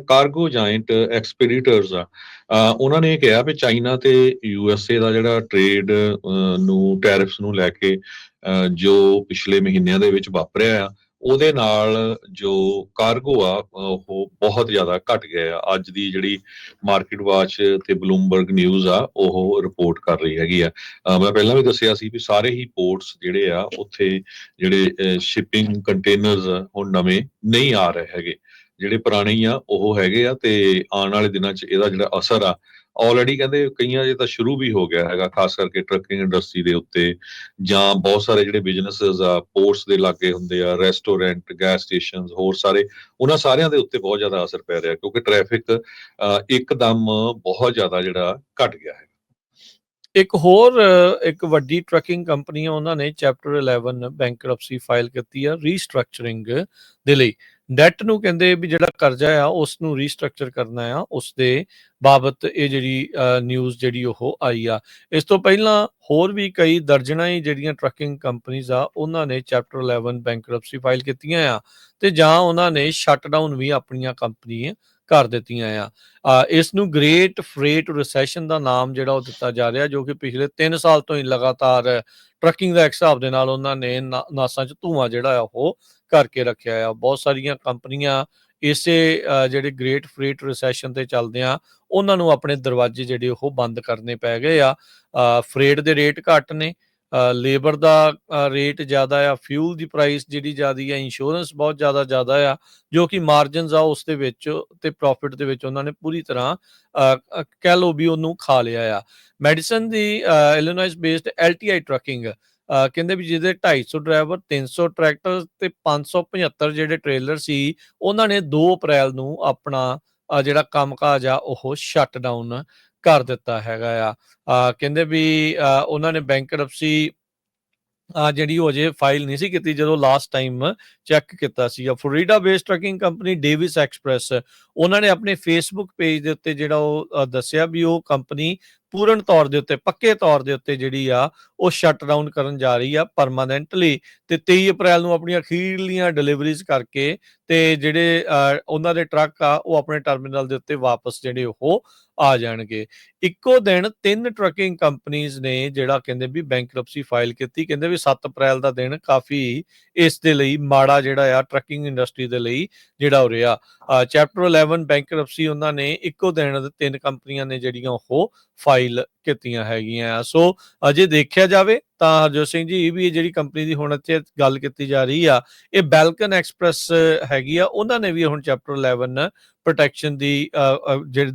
Cargo giant ਐਕਸਪੀਡੀਟਰਸ ਆ। ਉਹਨਾਂ ਨੇ ਕਿਹਾ ਵੀ ਚਾਈਨਾ ਤੇ ਯੂਐਸਏ ਦਾ ਜਿਹੜਾ ਟ੍ਰੇਡ ਨੂੰ ਟੈਰਿਫਸ ਨੂੰ ਲੈ ਕੇ ਜੋ ਪਿਛਲੇ ਮਹੀਨਿਆਂ ਦੇ ਵਿੱਚ ਵਾਪਰਿਆ ਆ, ਉਹਦੇ ਨਾਲ ਜੋ ਕਾਰਗੋ ਆ, ਉਹ ਬਹੁਤ ਜ਼ਿਆਦਾ ਘਟ ਗਿਆ ਆ। ਅੱਜ ਦੀ ਜਿਹੜੀ ਮਾਰਕੀਟ ਵਾਚ ਤੇ ਬਲੂਮਬਰਗ ਨਿਊਜ਼ ਆ, ਉਹ ਰਿਪੋਰਟ ਕਰ ਰਹੀ ਹੈਗੀ ਆ। ਮੈਂ ਪਹਿਲਾਂ ਵੀ ਦੱਸਿਆ ਸੀ ਵੀ ਸਾਰੇ ਹੀ ਪੋਰਟਸ ਜਿਹੜੇ ਆ, ਉੱਥੇ ਜਿਹੜੇ ਸ਼ਿਪਿੰਗ ਕੰਟੇਨਰਸ ਹੁਣ ਨਵੇਂ ਨਹੀਂ ਆ ਰਹੇ ਹੈਗੇ। ਜਿਹੜੇ ਪੁਰਾਣੇ ਹੀ ਆ, ਉਹ ਹੈਗੇ ਆ ਤੇ ਆਉਣ ਵਾਲੇ ਦਿਨਾਂ 'ਚ ਇਹਦਾ ਜਿਹੜਾ ਅਸਰ ਆ ਆਲਰੇਡੀ ਕਹਿੰਦੇ ਕਈਆਂ ਜੇ ਤਾਂ ਸ਼ੁਰੂ ਵੀ ਹੋ ਗਿਆ ਹੈਗਾ, ਖਾਸ ਕਰਕੇ ਟਰੱਕਿੰਗ ਇੰਡਸਟਰੀ ਦੇ ਉੱਤੇ ਜਾਂ ਬਹੁਤ ਸਾਰੇ ਜਿਹੜੇ ਬਿਜ਼ਨੈਸਸ ਆ ਪੋਰਟਸ ਦੇ ਲਾਗੇ ਹੁੰਦੇ ਆ ਰੈਸਟੋਰੈਂਟ ਗੈਸ ਸਟੇਸ਼ਨਸ ਹੋਰ ਸਾਰੇ, ਉਹਨਾਂ ਸਾਰਿਆਂ ਦੇ ਉੱਤੇ ਬਹੁਤ ਜ਼ਿਆਦਾ ਅਸਰ ਪੈ ਰਿਹਾ ਕਿਉਂਕਿ ਟ੍ਰੈਫਿਕ ਇੱਕਦਮ ਬਹੁਤ ਜ਼ਿਆਦਾ ਜਿਹੜਾ ਘਟ ਗਿਆ ਹੈ। ਇੱਕ ਹੋਰ ਇੱਕ ਵੱਡੀ ਟਰੱਕਿੰਗ ਕੰਪਨੀ ਆ ਉਹਨਾਂ ਨੇ ਚੈਪਟਰ 11 ਬੈਂਕਰਪਸੀ ਫਾਈਲ ਕੀਤੀ ਆ ਰੀਸਟਰਕਚਰਿੰਗ ਦੇ ਲਈ। ਡੈਟ ਨੂੰ ਕਹਿੰਦੇ ਵੀ ਜਿਹੜਾ ਕਰਜ਼ਾ ਆ ਉਸ ਨੂੰ ਰੀਸਟਰਕਚਰ ਕਰਨਾ ਆ ਉਸ ਦੇ ਬਾਬਤ ਇਹ ਜਿਹੜੀ ਨਿਊਜ਼ ਜਿਹੜੀ ਉਹ ਆਈ ਆ। ਇਸ ਤੋਂ ਪਹਿਲਾਂ ਹੋਰ ਵੀ ਕਈ ਦਰਜਨਾਂ ਹੀ ਜਿਹੜੀਆਂ ਟਰੱਕਿੰਗ ਕੰਪਨੀਆਂ ਆ, ਉਹਨਾਂ ਨੇ ਚੈਪਟਰ 11 ਬੈਂਕਰਪਸੀ ਫਾਈਲ ਕੀਤੀਆਂ ਆ ਤੇ ਜਾਂ ਉਹਨਾਂ ਨੇ ਸ਼ਟ ਡਾਊਨ ਵੀ ਆਪਣੀਆਂ ਕੰਪਨੀਆਂ ਕਰ ਦਿੱਤੀਆਂ ਆ। ਅ, ਇਸ ਨੂੰ ਗ੍ਰੇਟ ਫਰੇਟ ਰਿਸੈਸ਼ਨ ਦਾ ਨਾਮ ਜਿਹੜਾ ਉਹ ਦਿੱਤਾ ਜਾ ਰਿਹਾ ਜੋ ਕਿ ਪਿਛਲੇ 3 ਸਾਲ ਤੋਂ ਹੀ ਲਗਾਤਾਰ ਟਰੱਕਿੰਗ ਦਾ ਇੱਕ ਹਿਸਾਬ ਦੇ ਨਾਲ ਉਹਨਾਂ ਨੇ ਨਾ- ਨਾਸਾਂ 'ਚ ਧੂਆਂ ਜਿਹੜਾ ਆ ਉਹ ਕਰਕੇ ਰੱਖਿਆ ਆ। ਬਹੁਤ ਸਾਰੀਆਂ ਕੰਪਨੀਆਂ ਇਸੇ ਜਿਹੜੇ ਗ੍ਰੇਟ ਫਰੇਟ ਰਿਸੈਸ਼ਨ ਤੇ ਚੱਲਦੇ ਆ ਉਹਨਾਂ ਨੂੰ ਆਪਣੇ ਦਰਵਾਜ਼ੇ ਜਿਹੜੇ ਉਹ ਬੰਦ ਕਰਨੇ ਪੈ ਗਏ ਆ। ਫਰੇਟ ਦੇ ਰੇਟ ਘੱਟ ਨੇ। ਲੇਬਰ ਦਾ ਰੇਟ ਜ਼ਿਆਦਾ ਆ ਫਿਊਲ ਦੀ ਪ੍ਰਾਈਸ ਜਿਹੜੀ ਜ਼ਿਆਦੀ ਆ ਇੰਸ਼ੋਰੈਂਸ ਬਹੁਤ ਜ਼ਿਆਦਾ ਜ਼ਿਆਦਾ ਆ, ਜੋ ਕਿ ਮਾਰਜਨਸ ਆ ਉਸ ਦੇ ਵਿੱਚ ਤੇ ਪ੍ਰੋਫਿਟ ਦੇ ਵਿੱਚ ਉਹਨਾਂ ਨੇ ਪੂਰੀ ਤਰ੍ਹਾਂ ਕਹਿ ਲਓ ਵੀ ਉਹਨੂੰ ਖਾ ਲਿਆ ਆ। ਮੈਡੀਸਨ ਦੀ Illinois based LTI trucking uh, ਕਹਿੰਦੇ ਵੀ ਜਿਹਦੇ 250 ਡਰਾਈਵਰ 300 ਟਰੈਕਟਰ ਤੇ 575 ਜਿਹੜੇ ਟ੍ਰੇਲਰ ਸੀ, ਉਹਨਾਂ ਨੇ 2 ਅਪ੍ਰੈਲ ਨੂੰ ਆਪਣਾ, ਅਹ, ਜਿਹੜਾ ਕੰਮਕਾਜ ਆ, ਉਹ ਸ਼ਟ ਡਾਊਨ ਕਰ ਦਿੱਤਾ ਹੈਗਾ ਆ। ਕਹਿੰਦੇ ਵੀ ਉਹਨਾਂ ਨੇ ਬੈਂਕਰਪਸੀ ਆ ਜਿਹੜੀ ਉਹ ਅਜੇ ਫਾਈਲ ਨਹੀਂ ਸੀ ਕੀਤੀ ਜਦੋਂ ਲਾਸਟ ਟਾਈਮ ਚੈੱਕ ਕੀਤਾ ਸੀ Florida based trucking company Davis Express ਉਹਨਾਂ ਨੇ ਆਪਣੇ ਫੇਸਬੁੱਕ ਪੇਜ ਦੇ ਉੱਤੇ ਜਿਹੜਾ ਉਹ ਦੱਸਿਆ ਵੀ ਉਹ ਕੰਪਨੀ ਪੂਰਨ ਤੌਰ ਦੇ ਉੱਤੇ ਪੱਕੇ ਤੌਰ ਦੇ ਉੱਤੇ ਜਿਹੜੀ ਆ ਉਹ ਸ਼ਟ ਡਾਊਨ ਕਰਨ ਜਾ ਰਹੀ ਆ ਪਰਮਾਨੈਂਟਲੀ ਤੇ 23 ਅਪ੍ਰੈਲ ਨੂੰ ਆਪਣੀਆਂ ਅਖੀਰਲੀਆਂ ਡਿਲੀਵਰੀਜ਼ ਕਰਕੇ ਤੇ ਜਿਹੜੇ ਅ, ਉਹਨਾਂ ਦੇ ਟਰੱਕ ਆ ਉਹ ਆਪਣੇ ਟਰਮੀਨਲ ਦੇ ਉੱਤੇ ਵਾਪਸ ਜਿਹੜੇ ਉਹ ਆ ਜਾਣਗੇ। ਇੱਕੋ ਦਿਨ ਤਿੰਨ ਟਰੱਕਿੰਗ ਕੰਪਨੀਆਂ ਨੇ ਜਿਹੜਾ ਕਹਿੰਦੇ ਵੀ ਬੈਂਕਰਪਸੀ ਫਾਈਲ ਕੀਤੀ, ਕਹਿੰਦੇ ਵੀ 7 ਅਪ੍ਰੈਲ ਦਾ ਦਿਨ ਕਾਫੀ ਇਸ ਦੇ ਲਈ ਮਾੜਾ ਜਿਹੜਾ ਆ ਟਰੱਕਿੰਗ ਇੰਡਸਟਰੀ ਦੇ ਲਈ ਜਿਹੜਾ ਹੋ ਰਿਹਾ। ਚੈਪਟਰ 11 ਬੈਂਕਰਪਸੀ ਉਹਨਾਂ ਨੇ ਇੱਕੋ ਦਿਨ ਤਿੰਨ ਕੰਪਨੀਆਂ ਨੇ ਜਿਹੜੀਆਂ ਉਹ ਫਾਈਲ ਕੀਤੀਆਂ ਹੈਗੀਆਂ ਆ। ਸੋ ਅਜੇ ਦੇਖਿਆ ਜਾਵੇ ਤਾਂ ਹਰਜੋਤ ਸਿੰਘ ਜੀ, ਇਹ ਵੀ ਇਹ ਜਿਹੜੀ ਕੰਪਨੀ ਦੀ ਹੁਣ ਇੱਥੇ ਗੱਲ ਕੀਤੀ ਜਾ ਰਹੀ ਆ, ਇਹ ਬੈਲਕਨ ਐਕਸਪ੍ਰੈਸ ਹੈਗੀ ਆ, ਉਹਨਾਂ ਨੇ ਵੀ ਹੁਣ ਚੈਪਟਰ 11 ਪ੍ਰੋਟੈਕਸ਼ਨ ਦੀ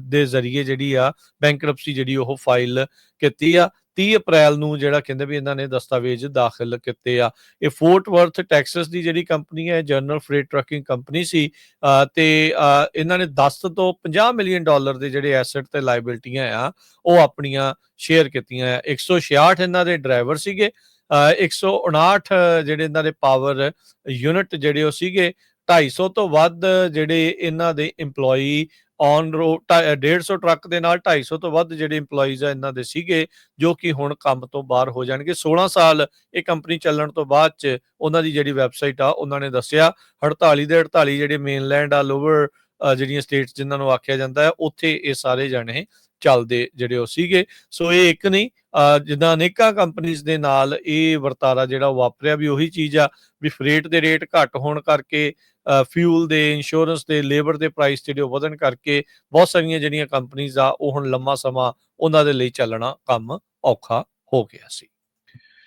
ਦੇ ਜ਼ਰੀਏ ਜਿਹੜੀ ਆ ਬੈਂਕਰਪਸੀ ਜਿਹੜੀ ਉਹ ਫਾਈਲ ਕੀਤੀ ਆ। 30 ਅਪ੍ਰੈਲ ਨੂੰ ਜਿਹੜਾ ਕਹਿੰਦੇ ਵੀ ਇਹਨਾਂ ਨੇ ਦਸਤਾਵੇਜ਼ ਦਾਖਲ ਕੀਤੇ ਆ। ਇਹ ਫੋਰਟ ਵਰਥ ਟੈਕਸਸ ਦੀ ਜਿਹੜੀ ਕੰਪਨੀ ਹੈ ਜਨਰਲ ਫਰੇਟ ਟਰੱਕਿੰਗ ਕੰਪਨੀ ਸੀ ਅ, ਤੇ ਇਹਨਾਂ ਨੇ 10 ਤੋਂ 50 ਮਿਲੀਅਨ ਡਾਲਰ ਦੇ ਜਿਹੜੇ ਐਸੈਟ ਤੇ ਲਾਇਬਿਲਟੀਆਂ ਆ ਉਹ ਆਪਣੀਆਂ ਸ਼ੇਅਰ ਕੀਤੀਆਂ ਆ। 166 ਇਹਨਾਂ ਦੇ ਡਰਾਈਵਰ ਸੀਗੇ ਅ, 159 ਜਿਹੜੇ ਇਹਨਾਂ ਦੇ ਪਾਵਰ ਯੂਨਿਟ ਜਿਹੜੇ ਉਹ ਸੀਗੇ 250 ਤੋਂ ਵੱਧ ਜਿਹੜੇ ਇਹਨਾਂ ਦੇ EMPLOYEE ਔਨ ਰੋਡ 150 ਟਰੱਕ ਦੇ ਨਾਲ 250 ਤੋਂ ਵੱਧ ਜਿਹੜੇ EMPLOYEES ਆ ਇਹਨਾਂ ਦੇ ਸੀਗੇ, ਜੋ ਕਿ ਹੁਣ ਕੰਮ ਤੋਂ ਬਾਹਰ ਹੋ ਜਾਣਗੇ। 16 ਸਾਲ ਇਹ ਕੰਪਨੀ ਚੱਲਣ ਤੋਂ ਬਾਅਦ ਚ ਉਹਨਾਂ ਦੀ ਜਿਹੜੀ ਵੈਬਸਾਈਟ ਆ, ਉਹਨਾਂ ਨੇ ਦੱਸਿਆ 48 ਦੇ 48 ਜਿਹੜੇ ਮੇਨਲੈਂਡ ਆ ਲੋਅਰ ਜਿਹੜੀਆਂ ਸਟੇਟਸ ਜਿਨ੍ਹਾਂ ਨੂੰ ਆਖਿਆ ਜਾਂਦਾ ਹੈ, ਉੱਥੇ ਇਹ ਸਾਰੇ ਜਾਣੇ ਚੱਲਦੇ ਜਿਹੜੇ ਉਹ ਸੀਗੇ। ਸੋ ਇਹ ਇੱਕ ਨਹੀਂ ਜਿੱਦਾਂ ਅਨੇਕਾਂ ਕੰਪਨੀਆਂ ਦੇ ਨਾਲ ਇਹ ਵਰਤਾਰਾ ਜਿਹੜਾ ਉਹ ਵਾਪਰਿਆ ਵੀ ਉਹੀ ਚੀਜ਼ ਆ ਵੀ ਫਰੇਟ ਦੇ ਰੇਟ ਘੱਟ ਹੋਣ ਕਰਕੇ ਫਿਊਲ ਦੇ ਇੰਸ਼ੋਰੈਂਸ ਦੇ ਲੇਬਰ ਦੇ ਪ੍ਰਾਈਸ ਜਿਹੜੇ ਉਹ ਵਧਣ ਕਰਕੇ ਬਹੁਤ ਸਾਰੀਆਂ ਜਿਹੜੀਆਂ ਕੰਪਨੀਆਂ ਆ ਉਹ ਹੁਣ ਲੰਮਾ ਸਮਾਂ ਉਹਨਾਂ ਦੇ ਲਈ ਚੱਲਣਾ ਕੰਮ ਔਖਾ ਹੋ ਗਿਆ ਸੀ।